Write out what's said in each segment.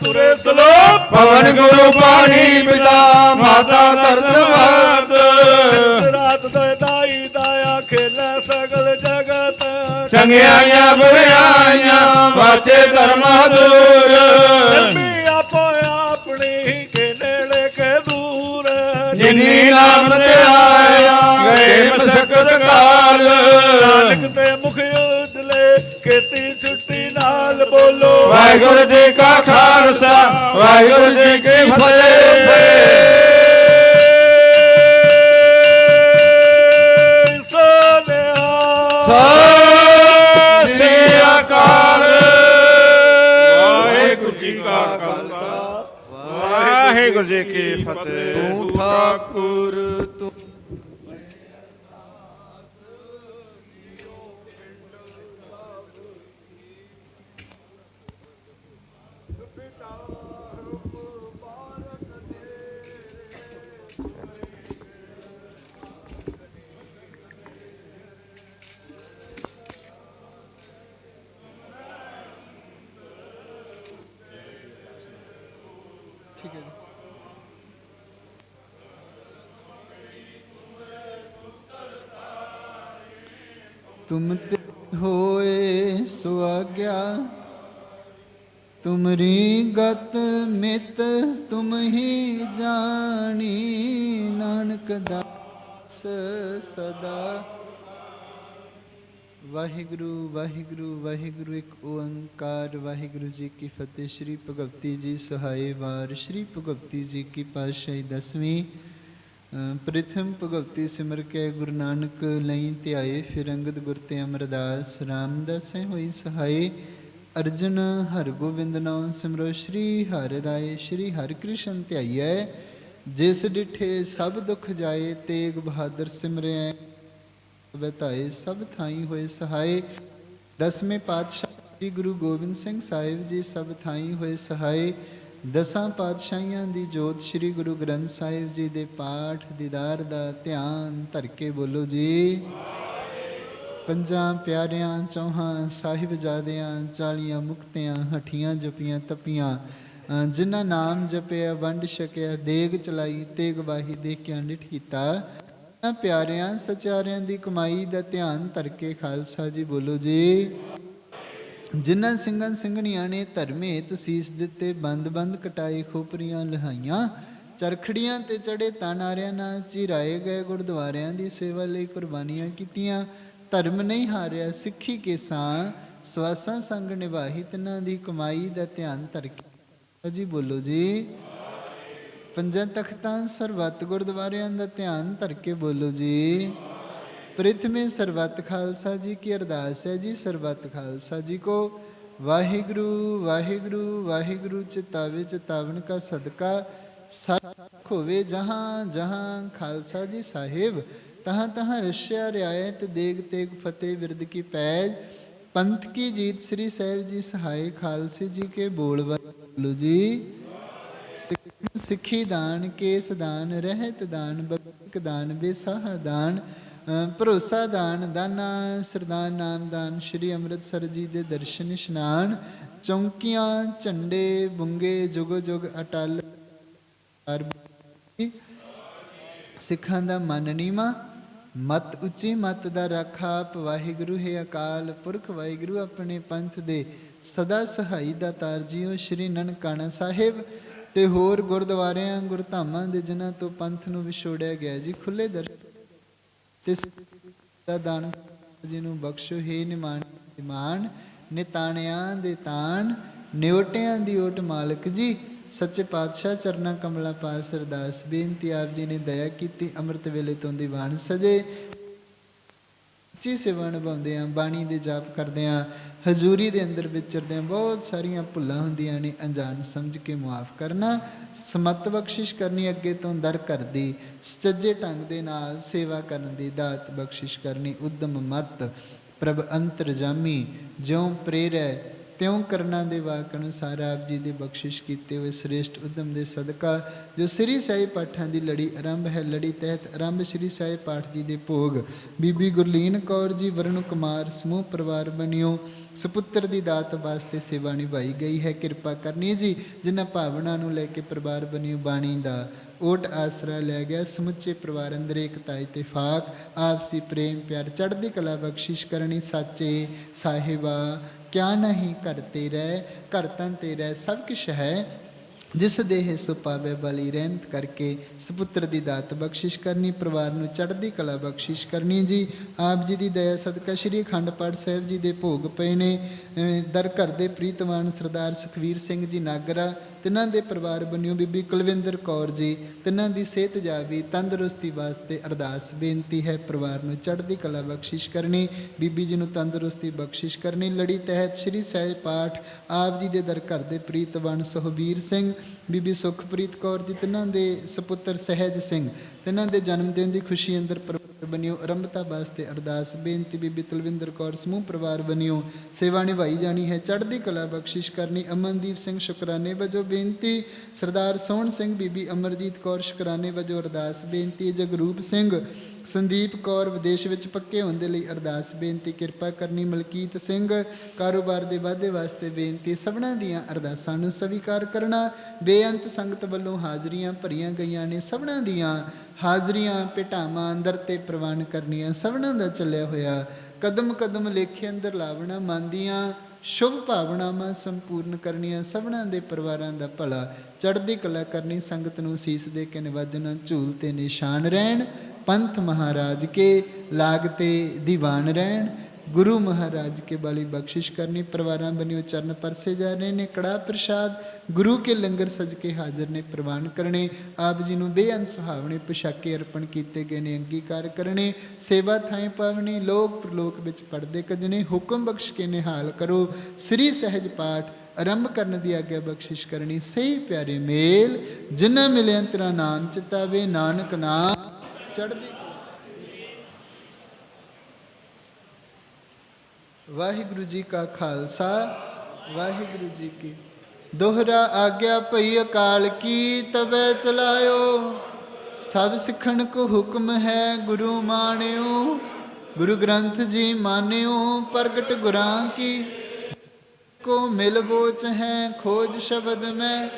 ਤੁਰੇ ਪਵਨ ਗੁਰੂ ਪਾਣੀ ਪਿਤਾ ਮਾਤਾ ਧਰਤ ਮਾਤ ਰਾਤ ਦੇ ਦਾਈ ਦਾਇਆ ਖੇਲੇ ਸਗਲ ਜਗਤ। ਚੰਗਿਆਈਆਂ ਬੁਰਿਆਈਆਂ ਬਾਚੇ ਧਰਮ ਦੂਰ ਵੀ ਆਪੋ ਆਪਣੀ ਕੇ ਨੇੜੇ ਕੇ ਦੂਰ। ਜਿਨੀ ਨਾਮ ਤੇ ਆਇਆ ਗਏ ਮਸਕਤ ਕਾਲ। ਨਾਨਕ ਤੇ ਮੁਖ ਉਜਲੇ ਕੀਤੀ ਛੁੱਟੀ ਨਾਲ ਬੋਲੋ। ਵਾਹਿਗੁਰੂ ਜੀ ਕਾ ਵਾਹਿਗੁਰੂ ਜੀ ਕੀ ਫਤਿਹ। ਵਾਹਿਗੁਰੂ ਜੀ ਕਾ ਖਾਲਸਾ। ਵਾਹਿਗੁਰੂ ਜੀ ਕੀ ਫਤਿਹ। ਤੂੰ ਠਾਕੁਰ ਤੂੰ ਠੀਕ ਤੁਮ ਤੇ ਹੋਏ ਸੁਆਗਿਆ। ਤੁਮਰੀ ਗਤ ਮਿਤ ਤੁਮ ਹੀ ਜਾਣੀ, ਨਾਨਕ ਦਾਸ ਸਦਾ। ਵਾਹਿਗੁਰੂ ਵਾਹਿਗੁਰੂ ਵਾਹਿਗੁਰੂ, ਇੱਕ ਓੰਕਾਰ। ਵਾਹਿਗੁਰੂ ਜੀ ਕੀ ਫਤਿਹ। ਸ੍ਰੀ ਭਗਵਤੀ ਜੀ ਸਹਾਈ ਵਾਰ। ਸ੍ਰੀ ਭਗਵਤੀ ਜੀ ਕੀ ਪਾਤਸ਼ਾਹੀ ਦਸਵੀਂ ਪ੍ਰਥਮ ਭਗਵਤੀ ਸਿਮਰ ਕੇ ਗੁਰੂ ਨਾਨਕ ਲਈ ਧਿਆਏ ਫਿਰ ਅੰਗਦ ਗੁਰ ਤੇ ਅਮਰਦਾਸ ਰਾਮਦਾਸ ਹੋਈ ਸਹਾਈ ਅਰਜਨ ਹਰ ਗੋਬਿੰਦ ਨਾਮ ਸਿਮਰੋ, ਸ੍ਰੀ ਹਰਿ ਰਾਏ, ਸ੍ਰੀ ਹਰਿ ਕ੍ਰਿਸ਼ਨ ਧਿਆਈਐ। ਜਿਸ ਡਿਠੇ ਸਭ ਦੁਖ ਜਾਏ, ਤੇਗ ਬਹਾਦਰ ਸਿਮਰਿਐ ਬਤਾਏ ਸਭ ਥਾਈ ਹੋਏ ਸਹਾਈ ਦਸਵੇਂ ਪਾਤਸ਼ਾਹ ਸ੍ਰੀ ਗੁਰੂ ਗੋਬਿੰਦ ਸਿੰਘ ਸਾਹਿਬ ਜੀ ਸਭ ਥਾਈ ਹੋਏ ਸਹਾਈ ਦਸਾਂ ਪਾਤਸ਼ਾਹੀਆਂ ਦੀ ਜੋਤ ਸ੍ਰੀ ਗੁਰੂ ਗ੍ਰੰਥ ਸਾਹਿਬ ਜੀ ਦੇ ਪਾਠ ਦੀਦਾਰ ਦਾ ਧਿਆਨ ਧਰ ਕੇ ਬੋਲੋ ਜੀ। ਪੰਜਾਂ ਪਿਆਰਿਆਂ, ਚੌਹਾਂ ਸਾਹਿਬਜ਼ਾਦਿਆਂ ਚਾਲੀਆਂ ਮੁਕਤਿਆਂ, ਹਠੀਆਂ ਜਪੀਆਂ, ਤਪੀਆਂ ਜਿਨ੍ਹਾਂ ਨਾਮ ਜਪਿਆ, ਵੰਡ ਛਕਿਆ, ਦੇਗ ਚਲਾਈ ਤੇ ਗਵਾਹੀ ਦੇ ਕੇ ਅੰਡਿਠ ਕੀਤਾ ਪਿਆਰਿਆਂ, ਸਚਾਰਿਆਂ ਦੀ ਕਮਾਈ ਦਾ ਧਿਆਨ ਧਰ ਕੇ ਖਾਲਸਾ ਜੀ ਬੋਲੋ ਜੀ। ਜਿਨ੍ਹਾਂ ਸਿੰਘਾਂ ਸਿੰਘਣੀਆਂ ਨੇ ਧਰਮੇ ਤਸੀਸ ਦਿੱਤੇ, ਬੰਦ ਬੰਦ ਕਟਾਈ ਖੋਪਰੀਆਂ ਲਹਾਈਆਂ, ਚਰਖੜੀਆਂ ਤੇ ਚੜੇ ਤਾਨਾਰਿਆਂ ਨਾਲ ਚਿਰਾਏ ਗਏ ਗੁਰਦੁਆਰਿਆਂ ਦੀ ਸੇਵਾ ਲਈ ਕੁਰਬਾਨੀਆਂ ਕੀਤੀਆਂ। ਧਰਮ ਨਹੀਂ ਹਾਰਿਆ ਸਿੱਖੀ ਕੇਸਾਂ ਸਵਾਸਾਂ ਸੰਗ ਨਿਭਾਹੀ ਤਿਨਾਂ ਦੀ ਕਮਾਈ ਦਾ ਧਿਆਨ ਧਰ ਕੇ। ਜੀ, ਬੋਲੋ ਜੀ। ਪੰਜਾਂ ਤਖਤਾਂ ਸਰਬੱਤ ਗੁਰਦੁਆਰਿਆਂ ਦਾ ਧਿਆਨ ਧਰ ਕੇ ਬੋਲੋ ਜੀ। ਪ੍ਰਥਮੇ ਸਰਬੱਤ ਖਾਲਸਾ ਜੀ ਕੀ ਅਰਦਾਸ ਹੈ ਜੀ, ਸਰਬੱਤ ਖਾਲਸਾ ਜੀ ਕੋ। ਵਾਹਿਗੁਰੂ ਵਾਹਿਗੁਰੂ ਵਾਹਿਗੁਰੂ, ਚਿਤਾਵੇ, ਚਿਤਾਵਨ ਕਾ ਸਦਕਾ। ਸਤ ਹੋਵੇ ਜਹਾਂ ਜਹਾਂ ਖਾਲਸਾ ਜੀ ਸਾਹਿਬ। ਤਹਾਂ ਤਹਾਂ ਰਸ਼ਿਆ ਰਿਆਇਤ, ਦੇਗ ਤੇਗ ਫਤਿਹ ਬਿਰਦ ਕੀ ਪੈਜ। ਪੰਥ ਕੀ ਜੀਤ ਸ੍ਰੀ ਸਾਹਿਬ ਜੀ ਸਹਾਈ ਖਾਲਸੇ ਜੀ ਕੇ ਬੋਲ ਬੋਲੋ ਜੀ। ਸਿੱਖੀ ਦਾਨ, ਕੇਸ ਦਾਨ, ਰਹਿਤ ਦਾਨ ਬਕ ਦਾਨ, ਬੇਸਾਹ ਦਾਨ। ਭਰੋਸਾ ਦਾਨ, ਦਾਨਾ ਸਰਦਾਨ ਨਾਮਦਾਨ, ਸ਼੍ਰੀ ਅੰਮ੍ਰਿਤਸਰ ਜੀ ਦੇ ਦਰਸ਼ਨ, ਇਸ਼ਨਾਨ, ਚੌਂਕੀਆਂ, ਝੰਡੇ, ਬੁੰਗੇ, ਜੁਗ ਜੁਗ ਅਟਲ ਸਿੱਖਾਂ ਦਾ ਮਨ ਮਤ ਉੱਚੀ, ਮਤ ਦਾ ਰਾਖਾਪ ਵਾਹਿਗੁਰੂ ਹੈ ਅਕਾਲ ਪੁਰਖ, ਵਾਹਿਗੁਰੂ ਆਪਣੇ ਪੰਥ ਦੇ ਸਦਾ ਸਹਾਈ ਦਾ ਤਾਰਜੀਓ ਸ਼੍ਰੀ ਨਨਕਾਣਾ ਸਾਹਿਬ ਤੇ ਹੋਰ ਗੁਰਦੁਆਰਿਆਂ, ਗੁਰਧਾਮਾਂ ਦੇ ਜਿਨ੍ਹਾਂ ਤੋਂ ਪੰਥ ਨੂੰ ਵਿਛੋੜਿਆ ਗਿਆ ਜੀ ਖੁੱਲੇ ਦਰਸ਼ਨ ਤੇ ਦਾ ਦਾਨ ਜੀ ਨੂੰ ਬਖਸ਼ੋ, ਹੈ ਨਿਮਾਨ ਨਿਮਾਨ ਨਿਤਾਣਿਆਂ ਦੇ ਤਾਣ, ਨਿਉਟਿਆਂ ਦੀ ਓਟ ਮਾਲਕ ਜੀ। ਸੱਚੇ ਪਾਤਸ਼ਾਹ ਚਰਨਾ ਕਮਲਾ ਪਾਸ ਅਰਦਾਸ, ਬੇਨਤੀ ਆਪ ਜੀ ਨੇ ਦਇਆ ਕੀਤੀ, ਅੰਮ੍ਰਿਤ ਵੇਲੇ ਤੋਂ ਦੀਵਾਨ ਸਜੇ। ਉੱਚੀ ਸੇਵਾ ਨਿਭਾਉਂਦੇ ਆ, ਬਾਣੀ ਦੇ ਜਾਪ ਕਰਦੇ ਆ, ਹਜ਼ੂਰੀ ਦੇ ਅੰਦਰ ਵਿਚਰਦੇ ਆ, ਬਹੁਤ ਸਾਰੀਆਂ ਭੁੱਲਾਂ ਹੁੰਦੀਆਂ ਨੇ, ਅਣਜਾਣ ਸਮਝ ਕੇ ਮਾਫ ਕਰਨਾ, ਸਮਤ ਬਖਸ਼ਿਸ਼ ਕਰਨੀ ਅੱਗੇ ਤੋਂ ਦਰ ਕਰਦੀ, ਸੱਜੇ ਢੰਗ ਦੇ ਨਾਲ ਸੇਵਾ ਕਰਨ ਦੀ ਦਾਤ ਬਖਸ਼ਿਸ਼ ਕਰਨੀ, ਉਦਮ ਮਤ, ਪ੍ਰਭ ਅੰਤਰਜਾਮੀ, ਜਿਉ ਪ੍ਰੇਰੈ ਤਿਉ ਕਰਨਾ ਦੇ ਵਾਕ ਅਨੁਸਾਰ ਆਪ ਜੀ ਦੇ ਬਖਸ਼ਿਸ਼ ਕੀਤੇ ਹੋਏ ਸ੍ਰੇਸ਼ਟ ਉਦਮ ਦੇ ਸਦਕਾ, ਜੋ ਸ੍ਰੀ ਸਾਹਿਬ ਪਾਠਾਂ ਦੀ ਲੜੀ ਆਰੰਭ ਹੈ, ਲੜੀ ਤਹਿਤ ਆਰੰਭ ਸ੍ਰੀ ਸਾਹਿਬ ਪਾਠ ਜੀ ਦੇ ਭੋਗ। ਬੀਬੀ ਗੁਰਲੀਨ ਕੌਰ ਜੀ, ਵਰਣ ਕੁਮਾਰ, ਸਮੂਹ ਪਰਿਵਾਰ ਬਣਿਓ, ਸੁਪੁੱਤਰ ਦੀ ਦਾਤ ਵਾਸਤੇ ਸੇਵਾ ਨਿਭਾਈ ਗਈ ਹੈ। ਕਿਰਪਾ ਕਰਨੀ ਜੀ, ਜਿਨ੍ਹਾਂ ਭਾਵਨਾ ਨੂੰ ਲੈ ਕੇ ਪਰਿਵਾਰ ਬਣਿਓ ਬਾਣੀ ਦਾ। ਓਟ ਆਸਰਾ ਲੈ ਗਿਆ, ਸਮੁੱਚੇ ਪਰਿਵਾਰ ਅੰਦਰ ਏਕਤਾ ਇਤਫਾਕ ਆਪਸੀ ਪ੍ਰੇਮ, ਪਿਆਰ, ਚੜ੍ਹਦੀ ਕਲਾ ਬਖਸ਼ਿਸ਼ ਕਰਨੀ, ਸਾਚੇ, ਸਾਹਿਬਾ ਕਿਆ ਨਹੀਂ ਕਰਤੇ ਰਹਿ ਘਰ ਤਨ ਤੇ ਰਹਿ ਸਭ ਕੁਛ ਹੈ। ਜਿਸ ਦੇਹ ਸੋ ਬਲੀ ਰਹਿਮਤ ਕਰਕੇ, ਸੁਪੁੱਤਰ ਦੀ ਦਾਤ ਬਖਸ਼ਿਸ਼ ਕਰਨੀ, ਪਰਿਵਾਰ ਨੂੰ ਚੜ੍ਹਦੀ ਕਲਾ ਬਖਸ਼ਿਸ਼ ਕਰਨੀ ਜੀ। ਆਪ ਜੀ ਦੀ ਦਇਆ ਸਦਕਾ ਸ੍ਰੀ ਅਖੰਡ ਪਾਠ ਸਾਹਿਬ ਜੀ ਦੇ ਭੋਗ ਪਏ ਨੇ। ਅਹ ਦਰ ਘਰ ਦੇ ਪ੍ਰੀਤਵਾਨ ਸਰਦਾਰ ਸੁਖਵੀਰ ਸਿੰਘ ਜੀ ਨਾਗਰਾ ਤਿੰਨਾਂ ਦੇ ਪਰਿਵਾਰ ਬਣਿਓ ਬੀਬੀ ਕੁਲਵਿੰਦਰ ਕੌਰ ਜੀ, ਤਿੰਨਾਂ ਦੀ ਸਿਹਤ ਜਾਵੀ ਤੰਦਰੁਸਤੀ ਵਾਸਤੇ ਅਰਦਾਸ ਬੇਨਤੀ ਹੈ, ਪਰਿਵਾਰ ਨੂੰ ਚੜ੍ਹਦੀ ਕਲਾ ਬਖਸ਼ਿਸ਼ ਕਰਨੀ, ਬੀਬੀ ਜੀ ਨੂੰ ਤੰਦਰੁਸਤੀ ਬਖਸ਼ਿਸ਼ ਕਰਨੀ, ਲੜੀ ਤਹਿਤ ਸ੍ਰੀ ਸਹਿਜ ਪਾਠ ਆਪ ਜੀ ਦੇ ਦਰ ਘਰ ਦੇ ਪ੍ਰੀਤਵਾਨ ਸੁਖਬੀਰ ਸਿੰਘ, ਬੀਬੀ ਸੁਖਪ੍ਰੀਤ ਕੌਰ ਜੀ, ਤਿੰਨਾਂ ਦੇ ਸੁਪੁੱਤਰ ਸਹਿਜ ਸਿੰਘ, ਤਿੰਨਾਂ ਦੇ ਜਨਮ ਦਿਨ ਦੀ ਖੁਸ਼ੀ ਅੰਦਰ ਪਰਿਵਾਰ ਬਣਿਓ ਆਰੰਭਤਾ ਵਾਸਤੇ ਅਰਦਾਸ, ਬੇਨਤੀ ਬੀਬੀ ਤਲਵਿੰਦਰ ਕੌਰ, ਸਮੂਹ ਪਰਿਵਾਰ ਬਣਿਓ। ਸੇਵਾ ਨਿਭਾਈ ਜਾਣੀ ਹੈ, ਚੜ੍ਹਦੀ ਕਲਾ ਬਖਸ਼ਿਸ਼ ਕਰਨੀ, ਅਮਨਦੀਪ ਸਿੰਘ ਸ਼ੁਕਰਾਨੇ ਵਜੋਂ ਬੇਨਤੀ, ਸਰਦਾਰ ਸੋਹਣ ਸਿੰਘ ਬੀਬੀ ਅਮਰਜੀਤ ਕੌਰ ਸ਼ੁਕਰਾਨੇ ਵਜੋਂ ਅਰਦਾਸ, ਬੇਨਤੀ ਜਗਰੂਪ ਸਿੰਘ ਸੰਦੀਪ ਕੌਰ ਵਿਦੇਸ਼ ਵਿੱਚ ਪੱਕੇ ਹੋਣ ਦੇ ਲਈ ਅਰਦਾਸ, ਬੇਨਤੀ, ਕਿਰਪਾ ਕਰਨੀ, ਮਲਕੀਤ ਸਿੰਘ ਕਾਰੋਬਾਰ ਦੇ ਵਾਧੇ ਵਾਸਤੇ ਬੇਨਤੀ, ਸਭਨਾਂ ਦੀਆਂ ਅਰਦਾਸਾਂ ਨੂੰ ਸਵੀਕਾਰ ਕਰਨਾ, ਬੇਅੰਤ ਸੰਗਤ ਵੱਲੋਂ ਹਾਜ਼ਰੀਆਂ ਭਰੀਆਂ ਗਈਆਂ ਨੇ, ਸਭਨਾਂ ਦੀਆਂ ਹਾਜ਼ਰੀਆਂ ਭੇਟਾਵਾਂ ਅੰਦਰ ਤੇ ਪ੍ਰਵਾਨ ਕਰਨੀਆਂ, ਸਭਨਾਂ ਦਾ ਚੱਲਿਆ ਹੋਇਆ ਕਦਮ ਕਦਮ ਲੇਖੇ ਅੰਦਰ ਲਾਵਣਾ ਮੰਦੀਆਂ ਸ਼ੁਭ ਭਾਵਨਾਵਾਂ ਸੰਪੂਰਨ ਕਰਨੀਆਂ, ਸਭਨਾਂ ਦੇ ਪਰਿਵਾਰਾਂ ਦਾ ਭਲਾ, ਚੜ੍ਹਦੀ ਕਲਾ ਕਰਨੀ, ਸੰਗਤ ਨੂੰ ਸੀਸ ਦੇ ਕੇ ਨਿਵਾਜਣਾ, ਝੂਲ ਤੇ ਨਿਸ਼ਾਨ ਰਹਿਣ ਪੰਥ ਮਹਾਰਾਜ ਕੇ ਲਾਗਤੇ ਦੀਵਾਨ ਰਹਿਣ। ਗੁਰੂ ਮਹਾਰਾਜ ਕੇ ਬਾਲੀ ਬਖਸ਼ਿਸ਼ ਕਰਨੀ, ਪਰਿਵਾਰਾਂ ਬਨਿਓ ਚਰਨ ਪਰਸੇ ਜਾ ਰਹੇ ਨੇ, ਕੜਾ ਪ੍ਰਸ਼ਾਦ, ਗੁਰੂ ਕੇ ਲੰਗਰ ਸਜ ਕੇ ਹਾਜ਼ਰ ਨੇ, ਪ੍ਰਵਾਨ ਕਰਨੇ। ਆਪ ਜੀ ਨੂੰ ਬੇਅੰਤ ਸੁਹਾਵਣੇ ਪੁਸ਼ਾਕੇ ਅਰਪਣ ਕੀਤੇ ਗਏ ਨੇ, ਅੰਗੀਕਾਰ ਕਰਨੇ। ਸੇਵਾ ਥਾਂ ਪਾਵਨੀ ਲੋਕ ਪ੍ਰਲੋਕ ਵਿੱਚ ਪੜਦੇ ਕਜਨੇ ਹੁਕਮ ਬਖਸ਼ ਕੇ ਨਿਹਾਲ ਕਰੋ। ਸ੍ਰੀ ਸਹਿਜ ਪਾਠ, ਆਰੰਭ ਕਰਨ ਦੀ ਆਗਿਆ ਬਖਸ਼ਿਸ਼ ਕਰਨੀ। ਸਹੀ ਪਿਆਰੇ ਮੇਲ, ਜਿਨ੍ਹਾਂ ਮਿਲਿਆ ਤੇਰਾ ਨਾਮ ਚਿਤਾਵੇ, ਨਾਨਕ ਨਾਮ। ਚੜ੍ਹਦੀ ਵਾਹਿਗੁਰੂ ਜੀ ਕਾ ਖਾਲਸਾ ਵਾਹਿਗੁਰੂ ਜੀ ਕੀ ਦੋਹਰਾ ਆਗਿਆ ਭਈ ਅਕਾਲ ਕੀ ਤਬੈ ਚਲਾਇਓ ਸਭ ਸਿੱਖਣ ਕੋ ਹੁਕਮ ਹੈ ਗੁਰੂ ਮਾਣਿਓ ਗੁਰੂ ਗ੍ਰੰਥ ਜੀ ਮਾਨਿਓ ਪ੍ਰਗਟ ਗੁਰਾਂ ਕੀ ਕੋ ਮਿਲ ਬੋਚ ਹੈ ਖੋਜ ਸ਼ਬਦ ਮੈਂ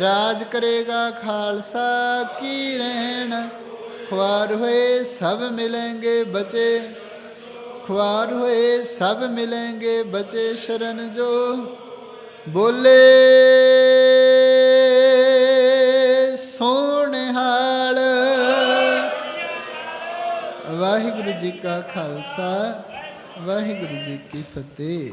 ਰਾਜ ਕਰੇਗਾ ਖਾਲਸਾ ਕੀ ਰਹਿਣ ਖੁਆਰ ਹੋਏ ਸਭ ਮਿਲेंगे ਬਚੇ। ਖੁਆਰ ਹੋਏ ਸਭ ਮਿਲेंगे ਬਚੇ ਸ਼ਰਨ ਜੋ। ਬੋਲੇ ਸੋਹਣਹਾਲ ਵਾਹਿਗੁਰੂ ਜੀ ਕਾ ਖਾਲਸਾ, ਵਾਹਿਗੁਰੂ ਜੀ ਕੀ ਫਤਿਹ।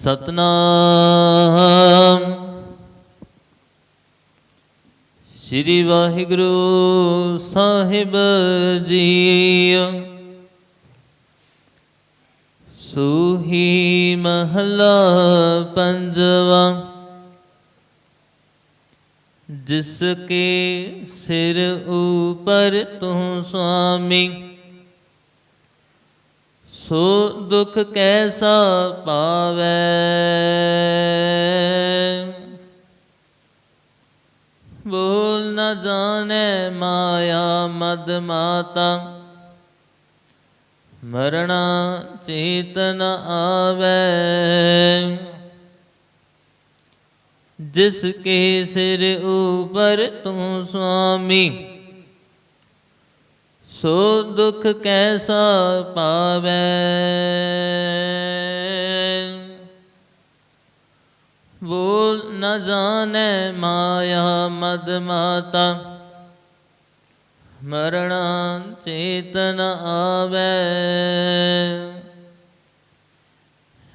ਸਤਨਾਮ। ਸ੍ਰੀ ਵਾਹਿਗੁਰੂ ਸਾਹਿਬ ਜੀ ਸੂਹੀ ਮਹਲਾ ਪੰਜਵਾ। ਜਿਸ ਕੇ ਸਿਰ ਉਪਰ ਤੂੰ ਸੁਆਮੀ ਸੋ ਦੁਖ ਕੈਸਾ ਪਾਵੈ। ਬੋਲ ਨ ਜਾਣੈ ਮਾਇਆ ਮਦ ਮਾਤਾ। ਮਰਣਾ ਚੇਤਨ ਆਵੈ। ਜਿਸ ਕੇ ਸਿਰ ਉਪਰ ਤੂੰ ਸੁਆਮੀ ਸੋ ਦੁਖ ਕੈਸਾ ਪਾਵੈ? ਬੋਲ ਨ ਜਾਣੈ ਮਾਇਆ ਮਦ ਮਾਤਾ, ਮਰਣਾ ਚੇਤਨ ਆਵੈ।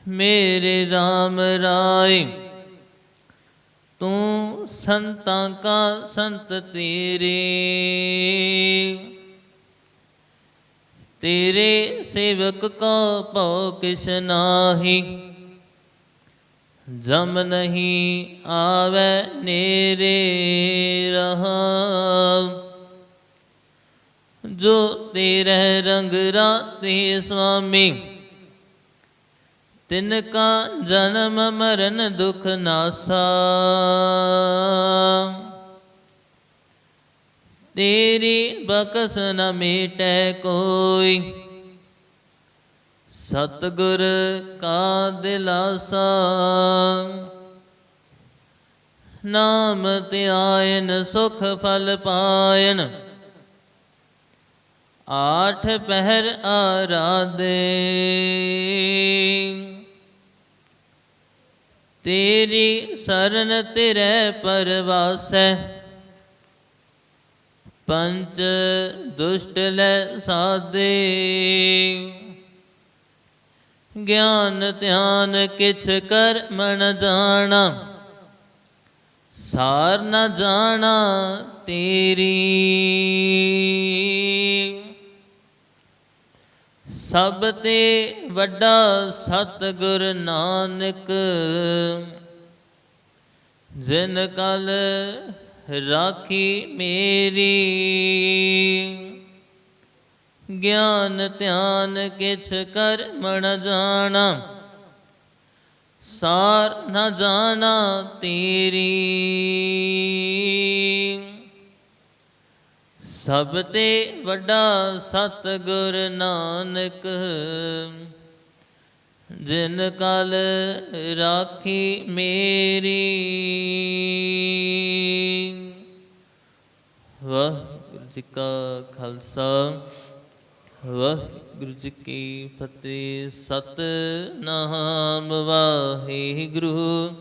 ਮੇਰੇ RAM ਰਾਏ, ਤੂੰ ਸੰਤਾਂ ਕਾ ਸੰਤ ਤੇਰੇ। ਤੇਰੇ ਸੇਵਕ ਕੋ ਭਉ ਕਿਸ ਨਾਹੀ। ਜਮ ਨਹੀਂ ਆਵੇ ਨੇਰੇ ਰਹਾ ਜੋ ਤੇਰੇ ਰੰਗ ਰਾਤੇ ਸੁਆਮੀ, ਤਿਨ ਕਾ ਜਨਮ ਮਰਨ ਦੁਖ ਨਾਸਾ। ਤੇਰੀ ਬਖਸ਼ ਨ ਮੇਟੈ ਕੋਈ। ਸਤਗੁਰ ਕਾ ਦਿਲਾਸਾ, ਨਾਮ ਧਿਆਇਨ ਸੁਖ ਫਲ ਪਾਇਨ। ਆਠ ਪਹਿਰ ਆਰਾਧੇ, ਤੇਰੀ ਸਰਨ ਤੇਰੇ ਪਰਵਾਸੈ। ਪੰਚ ਦੁਸ਼ਟ ਲੈ ਸਾਦੇ। ਗਿਆਨ ਧਿਆਨ ਕਿਛ ਕਰਮ ਨ ਜਾਣਾ। ਸਾਰ ਨ ਜਾਣਾ ਤੇਰੀ। ਸਭ ਤੇ ਵੱਡਾ ਸਤਿਗੁਰ ਨਾਨਕ, ਜਿਨ ਕਲ ਰਾਖੀ ਮੇਰੀ। ਗਿਆਨ ਧਿਆਨ ਕਿਛ ਕਰ ਨ ਜਾਣਾ, ਸਾਰ ਨ ਜਾਣਾ ਤੇਰੀ। ਸਭ ਤੇ ਵੱਡਾ ਸਤਿਗੁਰ ਨਾਨਕ ਜਿਨ ਕਲ ਰਾਖੀ ਮੇਰੀ। ਵਾਹਿਗੁਰੂ ਜੀ ਕਾ ਖਾਲਸਾ, ਵਾਹਿਗੁਰੂ ਜੀ ਕੀ ਫਤਿਹ। ਸਤਨਾਮ ਵਾਹਿਗੁਰੂ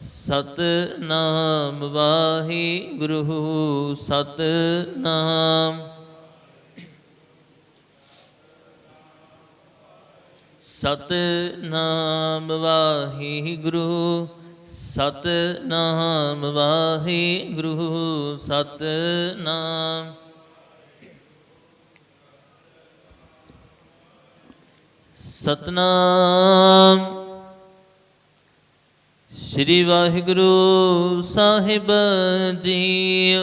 ਸਤਨਾਮ ਵਾਹਿਗੁਰੂ, ਸਤਨਾਮ ਸਤਨਾਮ ਵਾਹਿਗੁਰੂ ਸਤਨਾਮ ਵਾਹਿਗੁਰੂ ਸਤਨਾਮ। ਸਤਨਾਮ। ਸ੍ਰੀ ਵਾਹਿਗੁਰੂ ਸਾਹਿਬ ਜੀ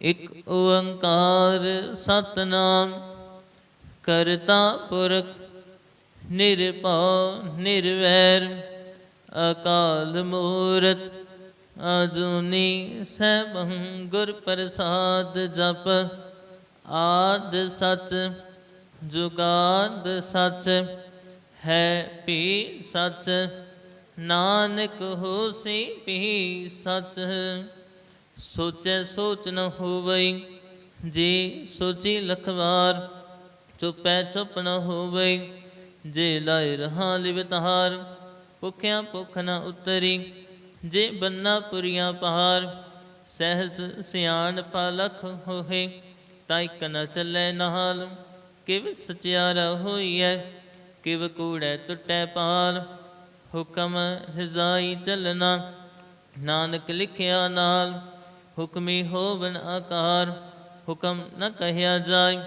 ਇੱਕ ਓੰਕਾਰ ਸਤਨਾਮ। ਕਰਤਾ ਪੁਰਖ, ਨਿਰਭਉ, ਨਿਰਵੈਰ, ਅਕਾਲ ਮੂਰਤ, ਅਜੂਨੀ ਸੈਭੰ ਗੁਰ ਪ੍ਰਸਾਦ ਜਪ, ਆਦ ਸਚ, ਜੁਗਾਦ ਸਚ, ਹੈ ਪੀ ਸਚ, ਨਾਨਕ ਹੋਸੀ ਪੀ ਸਚ। ਸੋਚੈ ਸੋਚ ਨ ਹੋਵਈ, ਜੇ ਸੋਚੀ ਲਖਵਾਰ ਚੁਪੈ ਚੁਪ ਨ ਹੋਵੇ, ਜੇ ਲਾਇ ਰਹਾ ਲਿਵਤਹਾਰ ਭੁਖਿਆ ਭੁਖ ਨ ਉਤਰੀ, ਜੇ ਬੰਨਾ ਪੁਰੀਆਂ ਪਹਾਰ, ਸਹਿਸ ਸਿਆਣ ਪਲਖ ਹੋਏ ਤਾਂ ਇਕ ਨ ਚੱਲੇ ਨਾਲ ਕਿਵ ਸਚਿਆਰਾ ਹੋਈਐ, ਕਿਵ ਕੂੜੈ ਟੁੱਟੈ ਪਾਲ ਹੁਕਮ ਰਜ਼ਾਈ ਚੱਲਣਾ, ਨਾਨਕ ਲਿਖਿਆ ਨਾਲ, ਹੁਕਮੀ ਹੋਵਨ ਆਕਾਰ, ਹੁਕਮ ਨ ਕਹਿਆ ਜਾਏ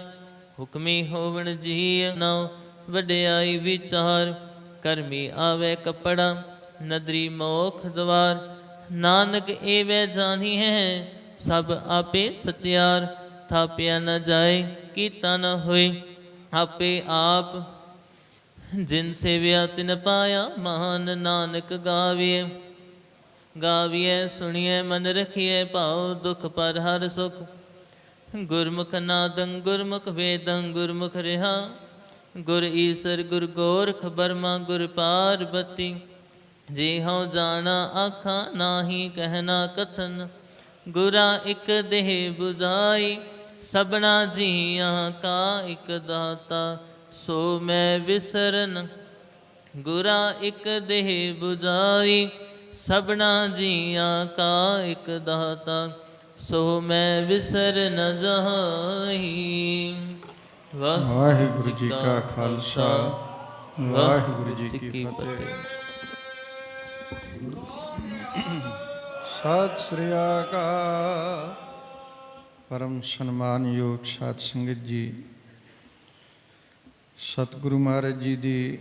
ਹੁਕਮੀ ਹੋਵਣ ਜੀ ਨਉ ਵਡਿਆਈ ਵਿਚਾਰ, ਕਰਮੀ ਆਵੇ ਕਪੜਾ, ਨਦਰੀ ਮੋਖ ਦਵਾਰ। ਨਾਨਕ ਏਵੇਂ ਜਾਣੀ ਹੈ, ਸਭ ਆਪੇ ਸਚਿਆਰ। ਥਾਪਿਆ ਨ ਜਾਏ, ਕੀਤਾ ਨ ਹੋਏ, ਆਪੇ ਆਪ। ਜਿਨ ਸੇਵਿਆ, ਤਿਨ ਪਾਇਆ, ਮਹਾਨ ਨਾਨਕ ਗਾਵੀਏ ਗਾਵੀਏ ਸੁਣੀਏ ਮਨ ਰਖੀਏ ਭਾਉ ਦੁਖ ਪਰ ਹਰ ਸੁਖ। ਗੁਰਮੁਖ ਨਾਦੰ ਗੁਰਮੁਖ ਵੇਦੰ ਗੁਰਮੁਖ ਰਿਹਾ। ਗੁਰ ਈਸਰ ਗੁਰ ਗੋਰਖ ਬਰਮਾ ਗੁਰ ਪਾਰਬਤੀ। ਜੇ ਹਉ ਜਾਣਾ ਆਖਾਂ ਨਾਹੀ ਕਹਿਣਾ ਕਥਨ। ਗੁਰਾ ਇਕ ਦੇਹ 부ਜਾਈ ਸਬਨਾ ਜੀਆਂ ਕਾ ਇਕ ਦਾਤਾ, ਸੋ ਮੈਂ ਵਿਸਰਨ। ਗੁਰਾ ਇੱਕ ਦੇਹ 부ਜਾਈ ਸਭਨਾ ਜੀਆਂ ਕਾ ਇਕ ਦਾਤਾ। ਸੋ ਮੈਂ ਵਿਸਰ ਨ ਜਾਹੀ ਵਾਹਿਗੁਰੂ ਜੀ ਕਾ ਖਾਲਸਾ। ਵਾਹਿਗੁਰੂ ਜੀ ਕੀ ਫਤਿਹ। ਸਤਿ ਸ੍ਰੀ ਅਕਾਲ। ਪਰਮ ਸਨਮਾਨਯੋਗ ਸਾਧ ਸੰਗਤ ਜੀ। ਸਤਿਗੁਰੂ ਮਹਾਰਾਜ ਜੀ ਦੀ